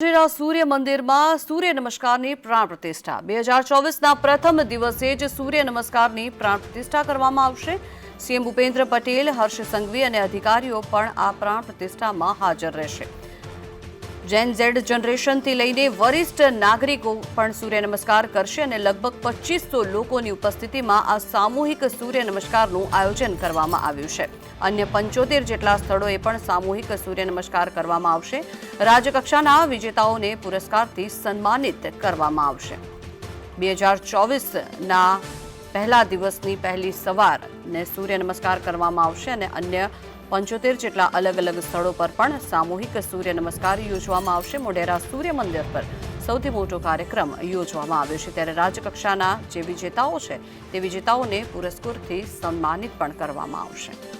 મોઢેરા સૂર્ય મંદિરમાં સૂર્ય નમસ્કારની પ્રાણ પ્રતિષ્ઠા. બે હજાર ચોવીસના પ્રથમ દિવસે જ સૂર્ય નમસ્કારની પ્રાણ પ્રતિષ્ઠા કરવામાં આવશે. સીએમ ભૂપેન્દ્ર પટેલ, હર્ષ સંઘવી અને અધિકારીઓ પણ આ પ્રાણ પ્રતિષ્ઠામાં હાજર રહેશે. જેન ઝેડ જનરેશનથી લઈને વરિષ્ઠ નાગરિકો પણ સૂર્ય નમસ્કાર કરશે અને લગભગ પચીસો લોકોની ઉપસ્થિતિમાં આ સામૂહિક સૂર્ય નમસ્કારનું આયોજન કરવામાં આવ્યું છે. અન્ય પંચોતેર જેટલા સ્થળોએ પણ સામૂહિક સૂર્ય નમસ્કાર કરવામાં આવશે. રાજ્યકક્ષાના વિજેતાઓને પુરસ્કારથી સન્માનિત કરવામાં આવશે. બે હજાર ચોવીસના પહેલા દિવસની પહેલી સવારને સૂર્ય નમસ્કાર કરવામાં આવશે અને અન્ય પંચોતેર જેટલા અલગ અલગ સ્થળો પર પણ સામૂહિક સૂર્ય નમસ્કાર યોજવામાં આવશે. મોઢેરા સૂર્ય મંદિર પર સૌથી મોટો કાર્યક્રમ યોજવામાં આવ્યો છે. ત્યારે રાજ્યકક્ષાના જે વિજેતાઓ છે તે વિજેતાઓને પુરસ્કૃતથી સન્માનિત પણ કરવામાં આવશે.